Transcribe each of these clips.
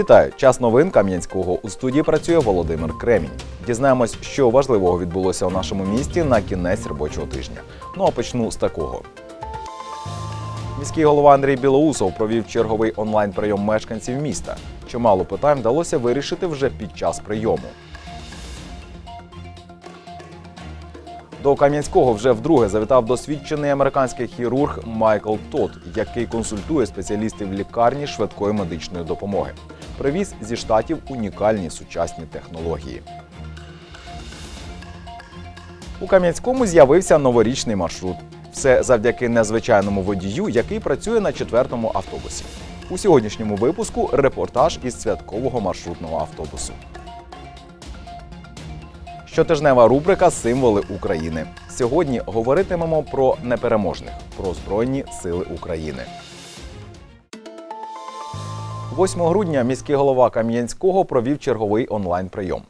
Вітаю! Час новин Кам'янського. У студії працює Володимир Кремінь. Дізнаємось, що важливого відбулося у нашому місті на кінець робочого тижня. Ну а почну з такого. Міський голова Андрій Білоусов провів черговий онлайн прийом мешканців міста. Чимало питань вдалося вирішити вже під час прийому. До Кам'янського вже вдруге завітав досвідчений американський хірург Майкл Тот, який консультує спеціалістів лікарні швидкої медичної допомоги. Привіз зі штатів унікальні сучасні технології. У Кам'янському з'явився новорічний маршрут. Все завдяки незвичайному водію, який працює на четвертому автобусі. У сьогоднішньому випуску репортаж із святкового маршрутного автобусу. Щотижнева рубрика Символи України. Сьогодні говоритимемо про непереможних, про Збройні Сили України. 8 грудня міський голова Кам'янського провів черговий онлайн-прийом.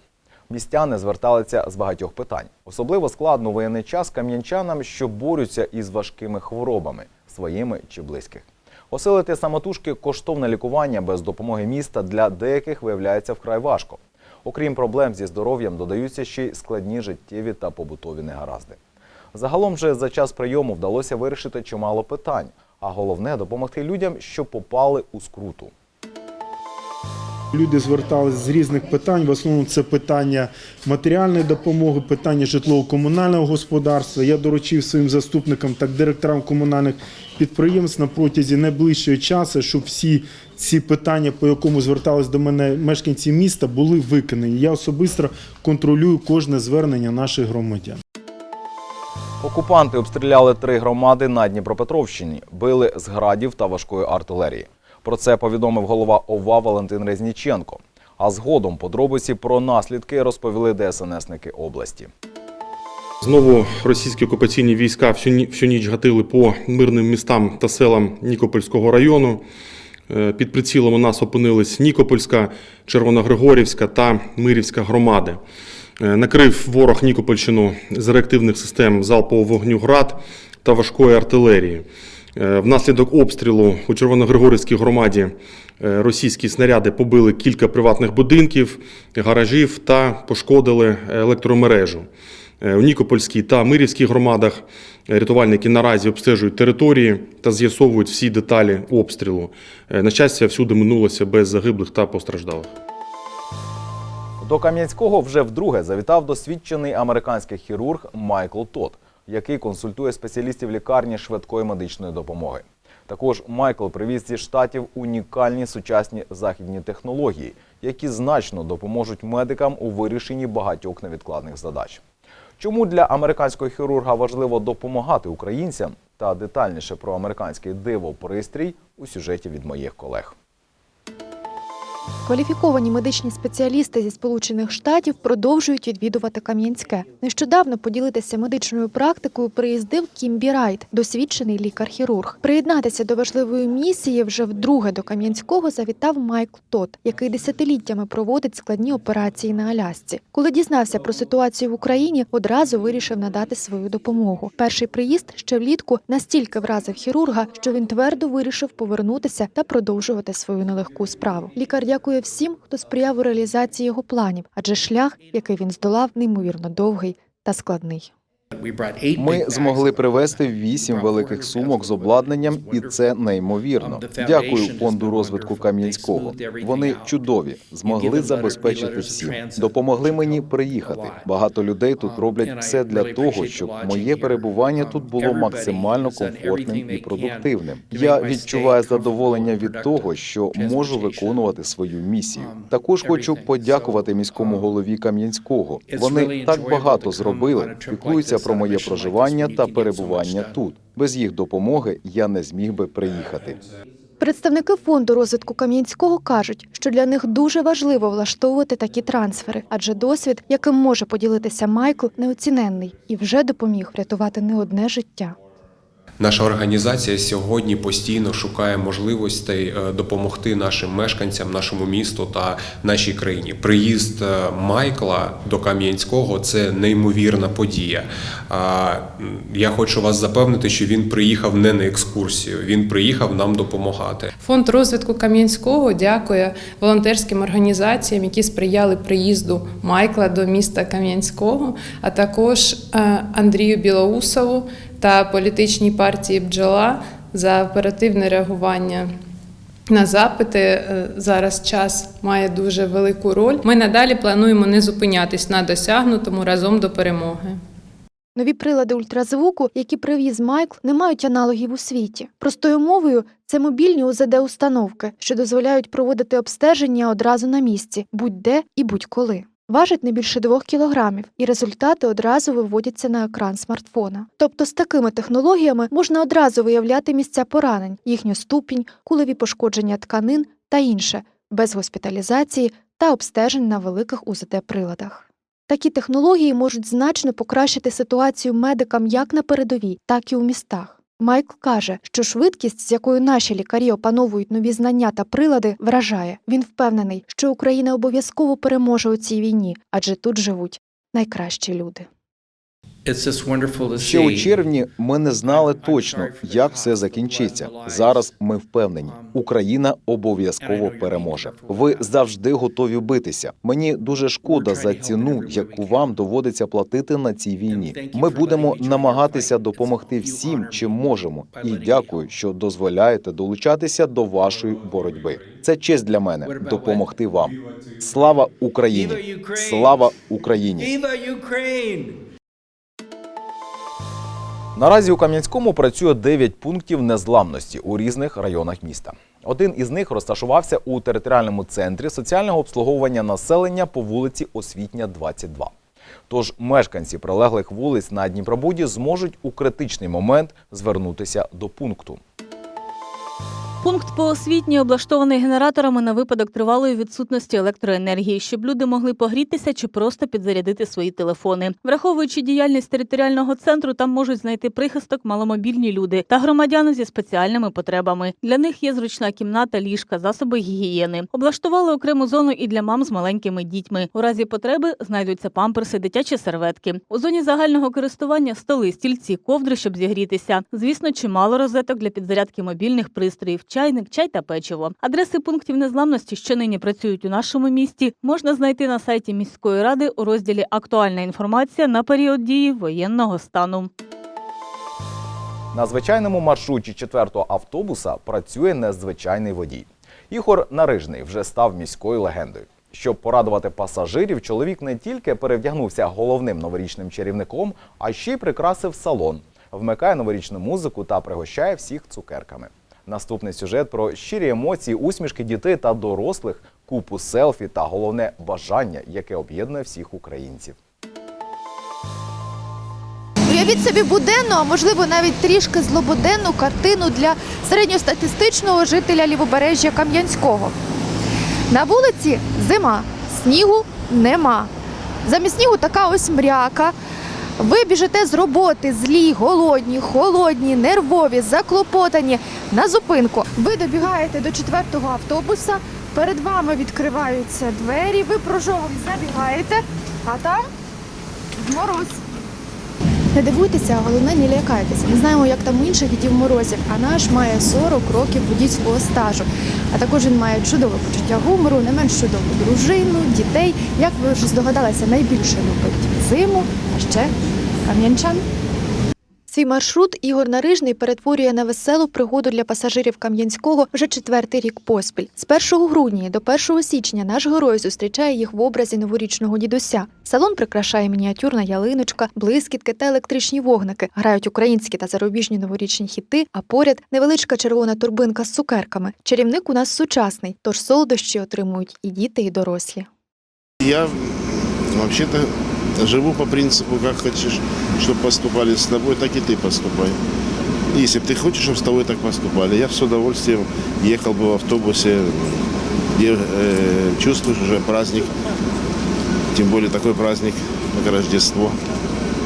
Містяни зверталися з багатьох питань. Особливо складно воєнний час кам'янчанам, що борються із важкими хворобами, своїми чи близьких. Осилити самотужки коштовне лікування без допомоги міста для деяких виявляється вкрай важко. Окрім проблем зі здоров'ям, додаються ще й складні життєві та побутові негаразди. Загалом же за час прийому вдалося вирішити чимало питань, а головне допомогти людям, що попали у скруту. Люди зверталися з різних питань. В основному це питання матеріальної допомоги, питання житлово-комунального господарства. Я доручив своїм заступникам та директорам комунальних підприємств на протязі найближчого часу, щоб всі ці питання, по якому звертались до мене мешканці міста, були виконані. Я особисто контролюю кожне звернення наших громадян. Окупанти обстріляли три громади на Дніпропетровщині, били з градів та важкої артилерії. Про це повідомив голова ОВА Валентин Резніченко. А згодом подробиці про наслідки розповіли ДСНСники області. Знову російські окупаційні війська всю всю ніч гатили по мирним містам та селам Нікопольського району. Е, Під прицілом у нас опинились Нікопольська, Червоногригорівська та Мирівська громади. Е, Накрив ворог Нікопольщину з реактивних систем залпового вогню ГРАД та важкої артилерії. Е, Внаслідок обстрілу у Червоногригорівській громаді е, російські снаряди побили кілька приватних будинків, гаражів та пошкодили електромережу. Е, У Нікопольській та Мирівській громадах рятувальники наразі обстежують території та з'ясовують всі деталі обстрілу. На щастя, всюди минулося без загиблих та постраждалих. До Кам'янського вже вдруге завітав досвідчений американський хірург Майкл Тот, який консультує спеціалістів лікарні швидкої медичної допомоги. Також Майкл привіз зі штатів унікальні сучасні західні технології, які значно допоможуть медикам у вирішенні багатьох невідкладних задач. Чому для американського хірурга важливо допомагати українцям та детальніше про американський диво пристрій у сюжеті від моїх колег. Кваліфіковані медичні спеціалісти зі Сполучених Штатів продовжують відвідувати Кам'янське. Нещодавно поділитися медичною практикою приїздив Кімбі Райт, досвідчений лікар-хірург. Приєднатися до важливої місії вже вдруге до Кам'янського завітав Майкл Тот, який десятиліттями проводить складні операції на Алясці. Коли дізнався про ситуацію в Україні, одразу вирішив надати свою допомогу. Перший приїзд ще влітку настільки вразив хірурга, що він твердо вирішив повернутися та продовжувати свою нелегку справу. Лікар дякує всім, хто сприяв у реалізації його планів, адже шлях, який він здолав, неймовірно довгий та складний. Ми змогли привезти вісім великих сумок з обладнанням, і це неймовірно. Дякую фонду розвитку Кам'янського. Вони чудові, змогли забезпечити всім. Допомогли мені приїхати. Багато людей тут роблять все для того, щоб моє перебування тут було максимально комфортним і продуктивним. Я відчуваю задоволення від того, що можу виконувати свою місію. Також хочу подякувати міському голові Кам'янського. Вони так багато зробили, піклуються про моє проживання та перебування тут. Без їх допомоги я не зміг би приїхати. Представники фонду розвитку Кам'янського кажуть, що для них дуже важливо влаштовувати такі трансфери, адже досвід, яким може поділитися Майкл, неоціненний і вже допоміг врятувати не одне життя. Наша організація сьогодні постійно шукає можливостей е, допомогти нашим мешканцям, нашому місту та нашій країні. Приїзд е, Майкла до Кам'янського це неймовірна подія. Я хочу вас запевнити, що він приїхав не на екскурсію, він приїхав нам допомагати. Фонд розвитку Кам'янського дякує волонтерським організаціям, які сприяли приїзду Майкла до міста Кам'янського, а також е, Андрію Білоусову та політичній партії Бджола за оперативне реагування. На запити Е, зараз час має дуже велику роль. Ми надалі плануємо не зупинятись на досягнутому разом до перемоги. Нові прилади ультразвуку, які привіз Майкл, не мають аналогів у світі. Простою мовою це мобільні УЗД-установки, що дозволяють проводити обстеження одразу на місці, будь-де і будь-коли. Важить не більше двох кілограмів, і результати одразу виводяться на екран смартфона. Тобто з такими технологіями можна одразу виявляти місця поранень, їхню ступінь, кулеві пошкодження тканин та інше, без госпіталізації та обстежень на великих УЗД-приладах. Такі технології можуть значно покращити ситуацію медикам як на передовій, так і у містах. Майкл каже, що швидкість, з якою наші лікарі опановують нові знання та прилади, вражає. Він впевнений, що Україна обов'язково переможе у цій війні, адже тут живуть найкращі люди. Ще у червні ми не знали точно, як все закінчиться. Зараз ми впевнені, Україна обов'язково переможе. Ви завжди готові битися. Мені дуже шкода за ціну, яку вам доводиться платити на цій війні. Ми будемо намагатися допомогти всім, чим можемо. І дякую, що дозволяєте долучатися до вашої боротьби. Це честь для мене допомогти вам. Слава Україні! Слава Україні! Наразі у Кам'янському працює 9 пунктів незламності у різних районах міста. Один із них розташувався у територіальному центрі соціального обслуговування населення по вулиці Освітня, 22. Тож мешканці прилеглих вулиць на Дніпробуді зможуть у критичний момент звернутися до пункту. Пункт по освітній облаштований генераторами на випадок тривалої відсутності електроенергії, щоб люди могли погрітися чи просто підзарядити свої телефони. Враховуючи діяльність територіального центру, там можуть знайти прихисток маломобільні люди та громадяни зі спеціальними потребами. Для них є зручна кімната, ліжка, засоби гігієни. Облаштували окрему зону і для мам з маленькими дітьми. У разі потреби знайдуться памперси, дитячі серветки. У зоні загального користування столи, стільці, ковдри, щоб зігрітися. Звісно, чимало розеток для підзарядки мобільних пристроїв, чайник, чай та печиво. Адреси пунктів незламності, що нині працюють у нашому місті, можна знайти на сайті міської ради у розділі Актуальна інформація на період дії воєнного стану. На звичайному маршруті четвертого автобуса працює незвичайний водій. Ігор Нарижний вже став міською легендою. Щоб порадувати пасажирів, чоловік не тільки перевдягнувся головним новорічним чарівником, а ще й прикрасив салон, вмикає новорічну музику та пригощає всіх цукерками. Наступний сюжет про щирі емоції, усмішки дітей та дорослих, купу селфі та головне бажання, яке об'єднує всіх українців. Уявіть собі буденну, а можливо навіть трішки злободенну картину для середньостатистичного жителя лівобережжя Кам'янського. На вулиці зима, снігу нема. Замість снігу така ось мряка. Ви біжите з роботи, злі, голодні, холодні, нервові, заклопотані на зупинку. Ви добігаєте до четвертого автобуса, перед вами відкриваються двері, ви прожогом забігаєте, а там мороз. Не дивуйтеся, а головне не лякайтеся. Не знаємо, як там у інших дідів морозів, а наш має 40 років водійського стажу. А також він має чудове почуття гумору, не менш чудову дружину, дітей. Як ви вже здогадалися, найбільше любить зиму, а ще кам'янчан. Свій маршрут Ігор Нарижний перетворює на веселу пригоду для пасажирів Кам'янського вже четвертий рік поспіль. З 1 грудня до 1 січня наш герой зустрічає їх в образі новорічного дідуся. Салон прикрашає мініатюрна ялиночка, блискітки та електричні вогники. Грають українські та зарубіжні новорічні хіти, а поряд невеличка червона турбинка з цукерками. Чарівник у нас сучасний, тож солодощі отримують і діти, і дорослі. Я вообще-то живу по принципу, как хочешь, чтобы поступали с тобой, так и ты поступай. Если бы ты хочешь, чтобы с тобой так поступали, я бы с удовольствием ехал бы в автобусе, где э, чувствуешь уже праздник, тем более такой праздник, как Рождество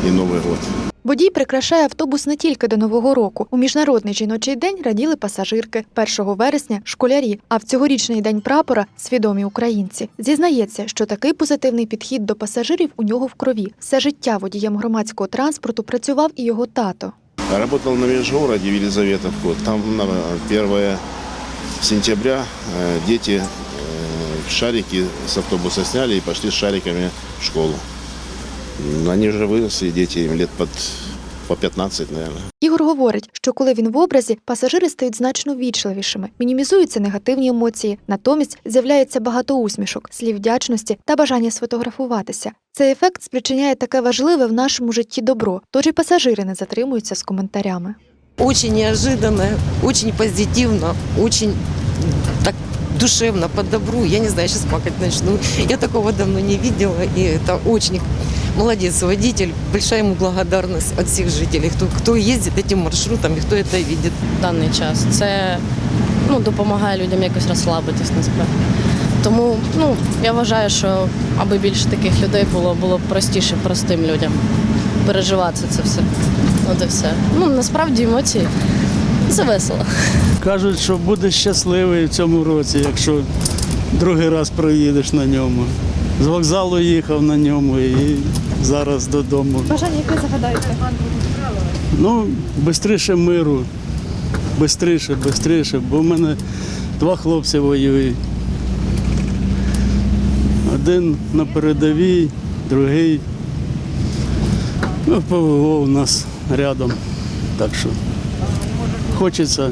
и Новый год. Водій прикрашає автобус не тільки до Нового року. У міжнародний жіночий день раділи пасажирки. 1 вересня школярі. А в цьогорічний день прапора свідомі українці. Зізнається, що такий позитивний підхід до пасажирів у нього в крові. Все життя водієм громадського транспорту працював і його тато. Работал на межгороде в Елизаветовку. Там на 1 сентября э, дети э, шарики с автобуса сняли и пошли с шариками в школу. М, Они уже выросли, дети им лет под, по 15, наверное. Ігор говорить, що коли він в образі, пасажири стають значно вічливішими, мінімізуються негативні емоції, натомість з'являється багато усмішок, слів вдячності та бажання сфотографуватися. Цей ефект спричиняє таке важливе в нашому житті добро, тож і пасажири не затримуються з коментарями. Очень неожиданно, очень позитивно, очень так душевно, по добру. Я не знаю, сейчас плакать начну. Я такого давно не видела, и это очень молодец водитель. Большая ему благодарность от всех жителей, кто, кто ездит этим маршрутом и кто это видит. в даний час. Це ну, допомагає людям якось розслабитись насправді. Тому ну, я вважаю, що аби більше таких людей було, було б простіше простим людям переживати це все. От і все. Ну, насправді емоції це весело. Кажуть, що будеш щасливий в цьому році, якщо другий раз проїдеш на ньому. З вокзалу їхав на ньому і зараз додому. Бажання, яке загадаєте? Ну, швидше миру, швидше, швидше, бо в мене два хлопці воюють. Один на передовій, другий ну, ПВО у нас рядом. Так що хочеться,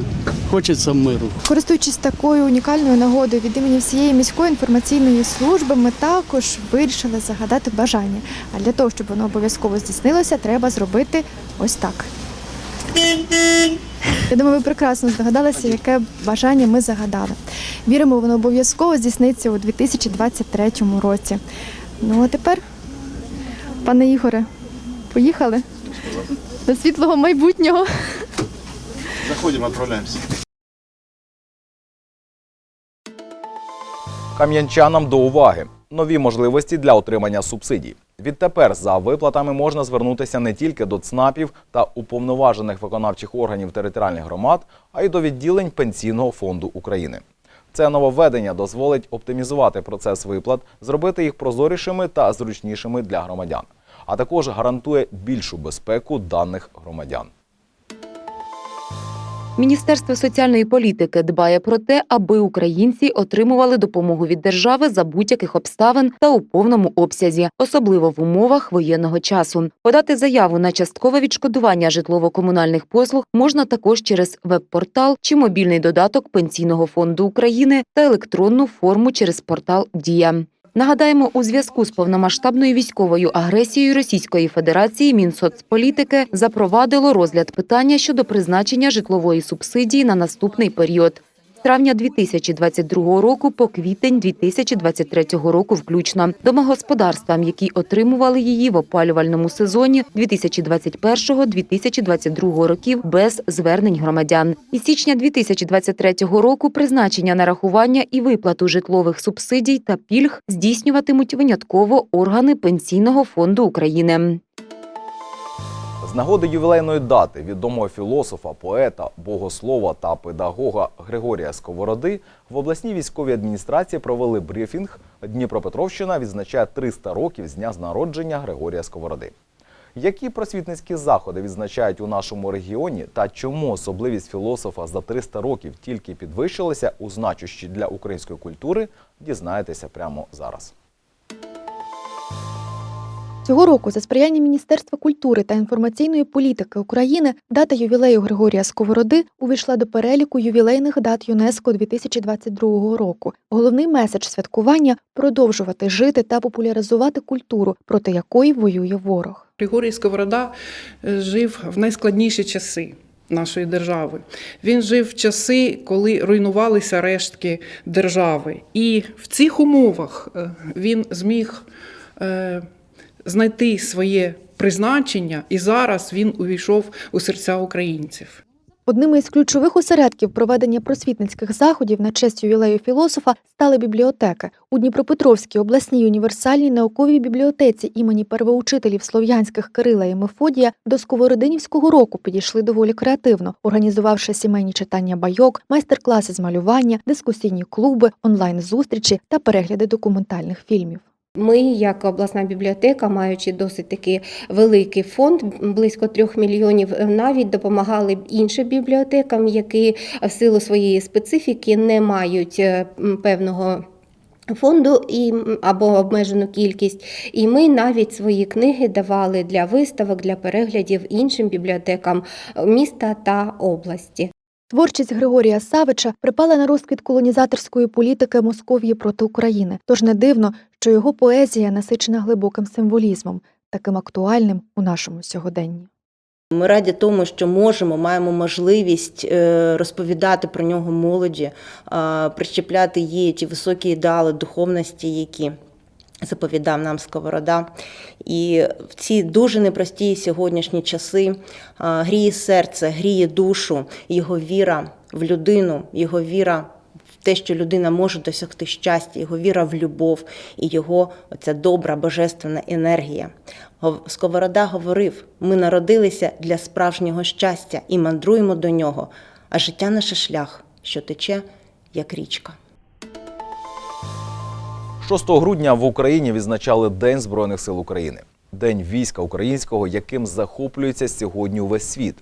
хочеться миру. Користуючись такою унікальною нагодою від імені всієї міської інформаційної служби, ми також вирішили загадати бажання. А для того, щоб воно обов'язково здійснилося, треба зробити ось так. Я думаю, ви прекрасно здогадалися, яке бажання ми загадали. Віримо, воно обов'язково здійсниться у 2023 році. Ну а тепер, пане Ігоре, поїхали до світлого майбутнього. Заходим, отправляемся. Кам'янчанам до уваги. Нові можливості для отримання субсидій. Відтепер за виплатами можна звернутися не тільки до ЦНАПів та уповноважених виконавчих органів територіальних громад, а й до відділень Пенсійного фонду України. Це нововведення дозволить оптимізувати процес виплат, зробити їх прозорішими та зручнішими для громадян, а також гарантує більшу безпеку даних громадян. Міністерство соціальної політики дбає про те, аби українці отримували допомогу від держави за будь-яких обставин та у повному обсязі, особливо в умовах воєнного часу. Подати заяву на часткове відшкодування житлово-комунальних послуг можна також через веб-портал чи мобільний додаток Пенсійного фонду України та електронну форму через портал Дія. Нагадаємо, у зв'язку з повномасштабною військовою агресією Російської Федерації Мінсоцполітики запровадило розгляд питання щодо призначення житлової субсидії на наступний період. Травня 2022 року по квітень 2023 року включно домогосподарствам, які отримували її в опалювальному сезоні 2021-2022 років без звернень громадян. Із січня 2023 року призначення нарахування і виплату житлових субсидій та пільг здійснюватимуть винятково органи Пенсійного фонду України. Нагоди ювілейної дати відомого філософа, поета, богослова та педагога Григорія Сковороди в обласній військовій адміністрації провели брифінг. Дніпропетровщина відзначає 300 років з дня з народження Григорія Сковороди. Які просвітницькі заходи відзначають у нашому регіоні та чому особливість філософа за 300 років тільки підвищилася у значущі для української культури, дізнаєтеся прямо зараз. Цього року за сприяння Міністерства культури та інформаційної політики України дата ювілею Григорія Сковороди увійшла до переліку ювілейних дат ЮНЕСКО 2022 року. Головний меседж святкування продовжувати жити та популяризувати культуру, проти якої воює ворог. Григорій Сковорода е, жив в найскладніші часи нашої держави. Він жив в часи, коли руйнувалися рештки держави. І в цих умовах е, він зміг е, знайти своє призначення, і зараз він увійшов у серця українців. Одними із ключових осередків проведення просвітницьких заходів на честь ювілею філософа стали бібліотеки. У Дніпропетровській обласній універсальній науковій бібліотеці імені первоучителів слов'янських Кирила і Мефодія до Сковородинівського року підійшли доволі креативно, організувавши сімейні читання байок, майстер-класи з малювання, дискусійні клуби, онлайн-зустрічі та перегляди документальних фільмів. Ми, як обласна бібліотека, маючи досить таки великий фонд, близько трьох мільйонів, е, навіть допомагали іншим бібліотекам, які в силу своєї специфіки не мають е, певного. Фонду і або обмежену кількість, і ми навіть свої книги давали для виставок, для переглядів іншим бібліотекам е, міста та області. Творчість Григорія Савича припала на розквіт колонізаторської політики Московії проти України. Тож не дивно, що його поезія насичена глибоким символізмом, таким актуальним у нашому сьогоденні. Ми раді тому, що можемо, маємо можливість е, розповідати про нього молоді, прищепляти їй ті високі ідеали духовності, які заповідав нам Сковорода. І в ці дуже непрості сьогоднішні часи гріє серце, гріє душу, його віра в людину, його віра в те, що людина може досягти щастя, його віра в любов і його оця добра божественна енергія. Сковорода говорив: ми народилися для справжнього щастя і мандруємо до нього, а життя наше шлях, що тече, як річка. 6 грудня в Україні відзначали День Збройних сил України, День війська українського, яким захоплюється сьогодні увесь світ,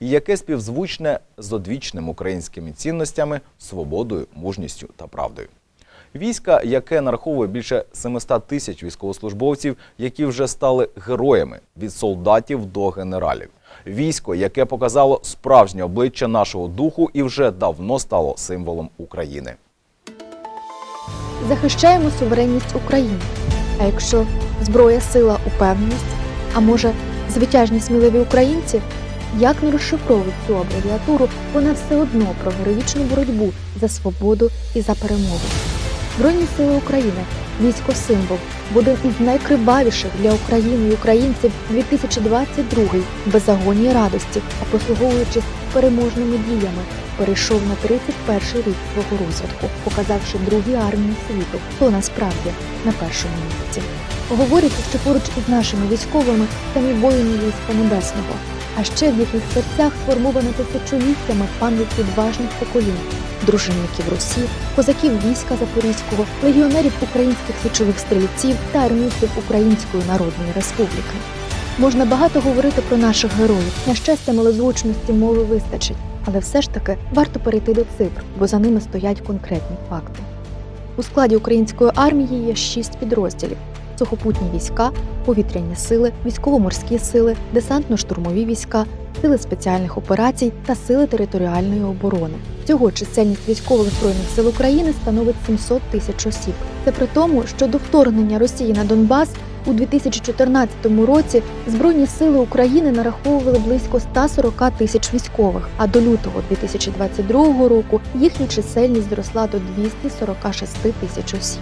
і яке співзвучне з одвічними українськими цінностями, свободою, мужністю та правдою. Війська, яке нараховує більше 700 тисяч військовослужбовців, які вже стали героями від солдатів до генералів. Військо, яке показало справжнє обличчя нашого духу і вже давно стало символом України. Захищаємо суверенність України. А якщо зброя, сила, упевненість, а може, звитяжні сміливі українці, як не розшифровують цю абревіатуру, вона все одно про героїчну боротьбу за свободу і за перемогу. Збройні сили України військо символ, один із найкривавіших для України і українців 2022 без агонії радості, а послуговуючись переможними діями, перейшов на 31 рік свого розвитку, показавши другій армії світу, хто насправді на першому місці. Говорять, що поруч із нашими військовими самі воїни війська небесного, а ще в їхніх серцях сформована тисячоліттями пам'ять відважних поколінь, дружинників Русі, козаків війська Запорізького, легіонерів українських січових стрільців та армійців Української Народної Республіки. Можна багато говорити про наших героїв. На щастя, малозвучності мови вистачить, але все ж таки варто перейти до цифр, бо за ними стоять конкретні факти. У складі української армії є шість підрозділів: сухопутні війська, повітряні сили, військово-морські сили, десантно-штурмові війська, сили спеціальних операцій та сили територіальної оборони. Всього чисельність військових збройних сил України становить 700 тисяч осіб. Це при тому, що до вторгнення Росії на Донбас у 2014 році Збройні сили України нараховували близько 140 тисяч військових, а до лютого 2022 року їхня чисельність зросла до 246 тисяч осіб.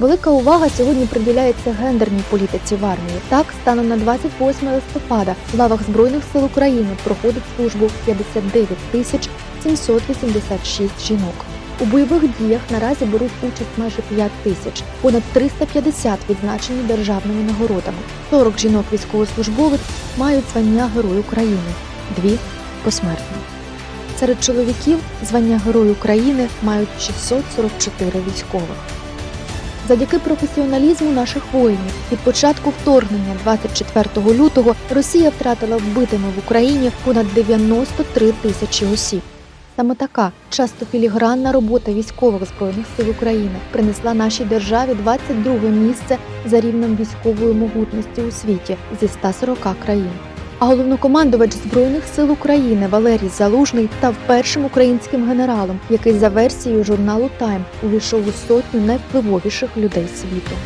Велика увага сьогодні приділяється гендерній політиці в армії. Так, станом на 28 листопада в лавах Збройних сил України проходить службу 59 тисяч 786 жінок. У бойових діях наразі беруть участь майже 5 тисяч, понад 350 відзначені державними нагородами. 40 жінок військовослужбовець мають звання Герой України, дві посмертно. Серед чоловіків звання Герой України мають 644 військових. Завдяки професіоналізму наших воїнів від початку вторгнення 24 лютого Росія втратила вбитими в Україні понад 93 тисячі осіб. Саме така часто філігранна робота військових збройних сил України принесла нашій державі 22 місце за рівнем військової могутності у світі зі 140 країн. А головнокомандувач збройних сил України Валерій Залужний став першим українським генералом, який за версією журналу Тайм увійшов у сотню найвпливовіших людей світу.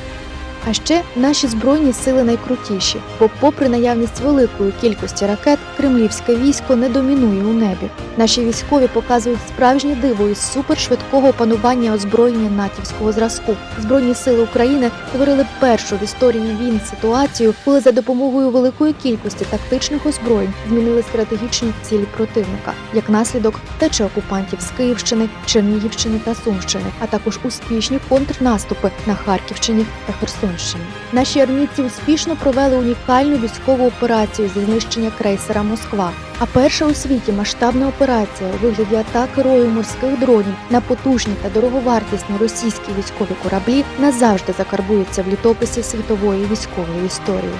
А ще наші збройні сили найкрутіші, бо, попри наявність великої кількості ракет, кремлівське військо не домінує у небі. Наші військові показують справжнє диво із супершвидкого опанування озброєння натівського зразку. Збройні сили України створили першу в історії війн ситуацію, коли за допомогою великої кількості тактичних озброєнь змінили стратегічні цілі противника, як наслідок тече окупантів з Київщини, Чернігівщини та Сумщини, а також успішні контрнаступи на Харківщині та Херсонщині. Наші армійці успішно провели унікальну військову операцію зі знищення крейсера Москва. А перша у світі масштабна операція у вигляді атаки рою морських дронів на потужні та дороговартісні російські військові кораблі назавжди закарбується в літописі світової військової історії.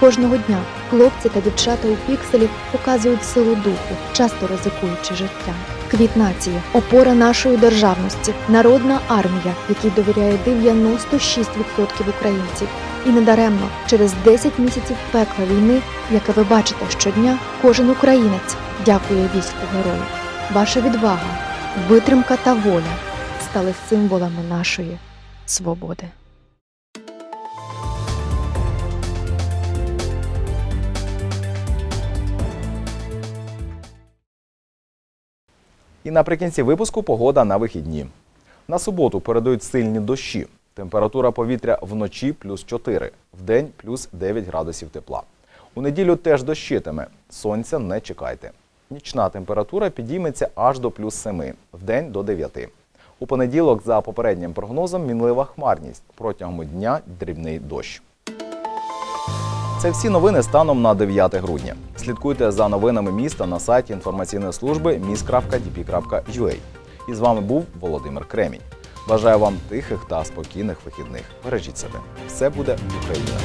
Кожного дня хлопці та дівчата у пікселі показують силу духу, часто ризикуючи життям. Квіт нації, опора нашої державності, народна армія, якій довіряє 96% українців. І недаремно через 10 місяців пекла війни, яке ви бачите щодня, кожен українець дякує війську герою. Ваша відвага, витримка та воля стали символами нашої свободи. І наприкінці випуску погода на вихідні. На суботу передають сильні дощі. Температура повітря вночі плюс 4, вдень плюс 9 градусів тепла. У неділю теж дощитиме. Сонця не чекайте. Нічна температура підійметься аж до плюс 7, вдень до 9. У понеділок, за попереднім прогнозом, мінлива хмарність. Протягом дня дрібний дощ. Це всі новини станом на 9 грудня. Слідкуйте за новинами міста на сайті інформаційної служби mis.dp.ua. І з вами був Володимир Кремінь. Бажаю вам тихих та спокійних вихідних. Бережіть себе. Все буде Україна!